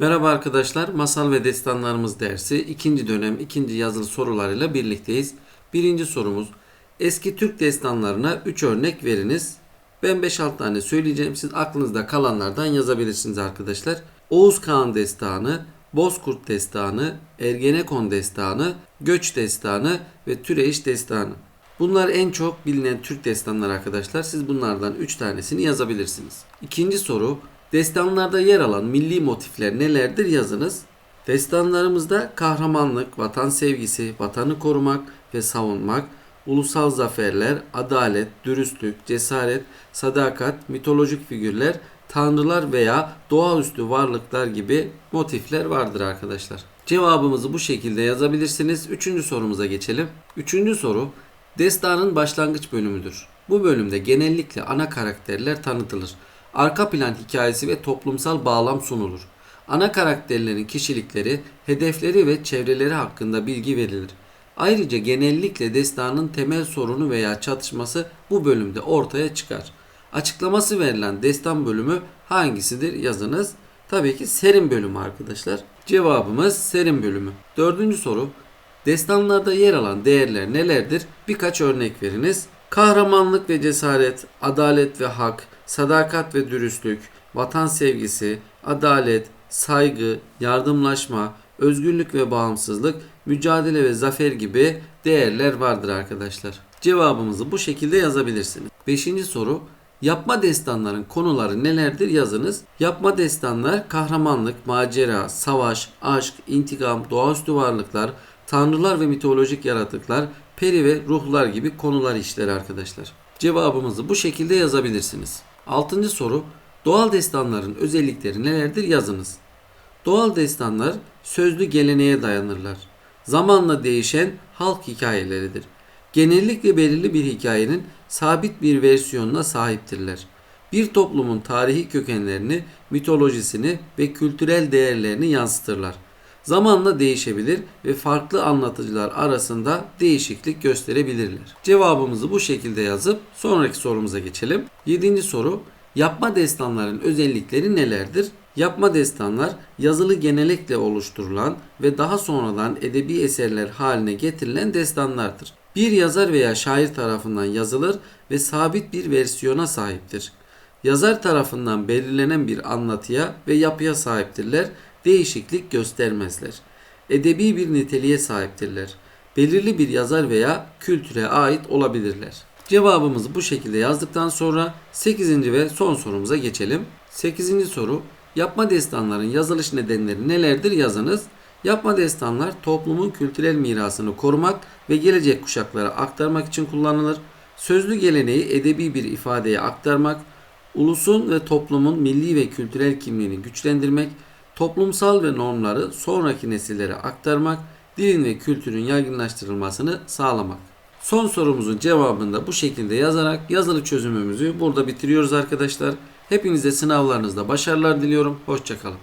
Merhaba arkadaşlar, Masal ve Destanlarımız dersi ikinci dönem ikinci yazılı sorularıyla birlikteyiz. Birinci sorumuz, eski Türk destanlarına 3 örnek veriniz. Ben 5-6 tane söyleyeceğim, siz aklınızda kalanlardan yazabilirsiniz arkadaşlar. Oğuz Kağan Destanı, Bozkurt Destanı, Ergenekon Destanı, Göç Destanı ve Türeyiş Destanı. Bunlar en çok bilinen Türk destanları arkadaşlar. Siz bunlardan 3 tanesini yazabilirsiniz. İkinci soru. Destanlarda yer alan milli motifler nelerdir yazınız. Destanlarımızda kahramanlık, vatan sevgisi, vatanı korumak ve savunmak, ulusal zaferler, adalet, dürüstlük, cesaret, sadakat, mitolojik figürler, tanrılar veya doğaüstü varlıklar gibi motifler vardır arkadaşlar. Cevabımızı bu şekilde yazabilirsiniz. Üçüncü sorumuza geçelim. Üçüncü soru Destanın başlangıç bölümüdür. Bu bölümde genellikle ana karakterler tanıtılır. Arka plan hikayesi ve toplumsal bağlam sunulur. Ana karakterlerin kişilikleri, hedefleri ve çevreleri hakkında bilgi verilir. Ayrıca genellikle destanın temel sorunu veya çatışması bu bölümde ortaya çıkar. Açıklaması verilen destan bölümü hangisidir yazınız. Tabii ki serin bölümü arkadaşlar. Cevabımız serin bölümü. Dördüncü soru. Destanlarda yer alan değerler nelerdir? Birkaç örnek veriniz. Kahramanlık ve cesaret, adalet ve hak, sadakat ve dürüstlük, vatan sevgisi, adalet, saygı, yardımlaşma, özgürlük ve bağımsızlık, mücadele ve zafer gibi değerler vardır arkadaşlar. Cevabımızı bu şekilde yazabilirsiniz. Beşinci soru. Yapma destanların konuları nelerdir yazınız. Yapma destanlar kahramanlık, macera, savaş, aşk, intikam, doğaüstü varlıklar, tanrılar ve mitolojik yaratıklar, peri ve ruhlar gibi konular işler arkadaşlar. Cevabımızı bu şekilde yazabilirsiniz. Altıncı soru. Doğal destanların özellikleri nelerdir yazınız. Doğal destanlar sözlü geleneğe dayanırlar. Zamanla değişen halk hikayeleridir. Genellikle belirli bir hikayenin sabit bir versiyonuna sahiptirler. Bir toplumun tarihi kökenlerini, mitolojisini ve kültürel değerlerini yansıtırlar. Zamanla değişebilir ve farklı anlatıcılar arasında değişiklik gösterebilirler. Cevabımızı bu şekilde yazıp sonraki sorumuza geçelim. 7. soru. Yapma destanların özellikleri nelerdir? Yapma destanlar yazılı genellikle oluşturulan ve daha sonradan edebi eserler haline getirilen destanlardır. Bir yazar veya şair tarafından yazılır ve sabit bir versiyona sahiptir. Yazar tarafından belirlenen bir anlatıya ve yapıya sahiptirler, değişiklik göstermezler. Edebi bir niteliğe sahiptirler. Belirli bir yazar veya kültüre ait olabilirler. Cevabımızı bu şekilde yazdıktan sonra 8. ve son sorumuza geçelim. 8. soru Yapma destanların yazılış nedenleri nelerdir yazınız. Yapma destanlar toplumun kültürel mirasını korumak ve gelecek kuşaklara aktarmak için kullanılır. Sözlü geleneği edebi bir ifadeye aktarmak, ulusun ve toplumun milli ve kültürel kimliğini güçlendirmek, toplumsal ve normları sonraki nesillere aktarmak, dilin ve kültürün yaygınlaştırılmasını sağlamak. Son sorumuzun cevabını da bu şekilde yazarak yazılı çözümümüzü burada bitiriyoruz arkadaşlar. Hepinize sınavlarınızda başarılar diliyorum. Hoşçakalın.